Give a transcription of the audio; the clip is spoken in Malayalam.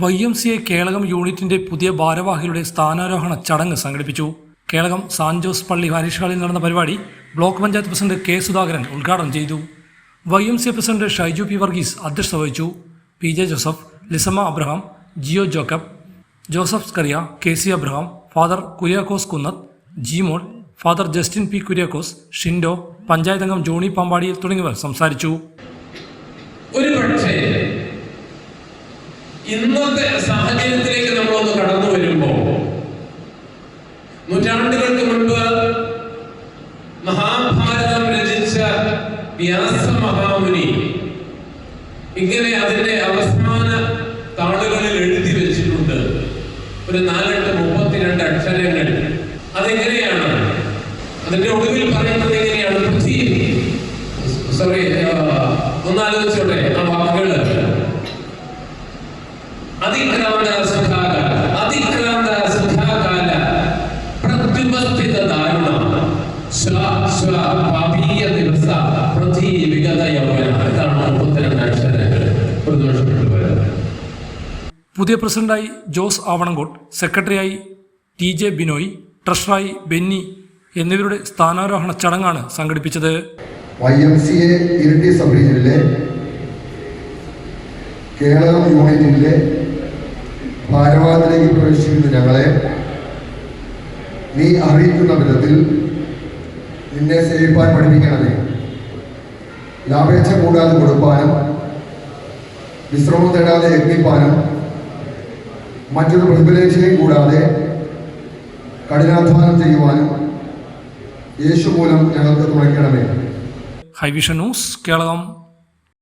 Y M C A Kelakam യൂണിറ്റിന്റെ പുതിയ ഭാരവാഹികളുടെ സ്ഥാനാരോഹണ ചടങ്ങ് സംഘടിപ്പിച്ചു. കേളകം സാൻജോസ് പള്ളി പാരിഷ് ഹാളിൽ നടന്ന പരിപാടി block panchayat president K Sudhakaran ഉദ്ഘാടനം ചെയ്തു. Y M C A president Shaiju P Varghese അധ്യക്ഷത വഹിച്ചു. P J Joseph Lissamma Abraham Jio Jacob Joseph Scaria K C Abraham father Kuriakose Kunnath Jimol father Justin P Kuriakose Shindo panchayat അംഗം ജോണി പാമ്പാടിയിൽ തുടങ്ങിയവർ സംസാരിച്ചു. ഒരു ഇന്നത്തെ സാഹചര്യത്തിലേക്ക് നമ്മളൊന്ന് കടന്നു വരുമ്പോ നൂറ്റാണ്ടുകൾക്ക് മുൻപ് മഹാഭാരതം രചിച്ച വ്യാസ മഹാമുനി ഇങ്ങനെ അതിന്റെ അവസാന താളുകളിൽ എഴുതി വെച്ചിട്ടുണ്ട്. ഒരു നാലെട്ട് മുപ്പത്തിരണ്ട് അക്ഷരങ്ങൾ. അതെങ്ങനെയാണ്? അതിന്റെ ഒടുവിൽ പറയുന്നത് എങ്ങനെയാണ്? സോറി ഒന്നാലോചിച്ചോട്ടെ ആ വാക്കുകൾ. ശ്വ ശ്വ പാപീയ ദിവസ പൃഥ്വി വിഗത യൗവന ഇതാണ് മുപ്പത്തിരണ്ട് അക്ഷരങ്ങൾ ഒരു വരുന്നത് പുതിയ പ്രസിഡന്റായി ജോസ് ആവണങ്കോട്ട് സെക്രട്ടറിയായി ടി ജെ ബിനോയ് ട്രഷറായി ബെന്നി എന്നിവരുടെ സ്ഥാനാരോഹണ ചടങ്ങാണ് സംഘടിപ്പിച്ചത്. Y M C A Iritty sub റീജിയനിലെ Keralam യൂണിറ്റിന്റെ ഭാരവാഹത്തിലേക്ക് പ്രവേശിക്കുന്ന ഞങ്ങളെ നീ അറിയിക്കുന്ന വിധത്തിൽ നിന്നെ സേവിപ്പാൻ പഠിപ്പിക്കണമേ. ലാഭേച്ഛ കൂടാതെ കൊടുപ്പാനും വിശ്രമം തേടാതെ യജ്ഞിപ്പാനും മറ്റൊരു പ്രതിഫലേക്ഷയും കൂടാതെ കഠിനാധ്വാനം ചെയ്യുവാനും യേശു മൂലം ഞങ്ങൾക്ക് തുണയ്ക്കണമേ. ഹൈവിഷൻ ന്യൂസ് കേളകം.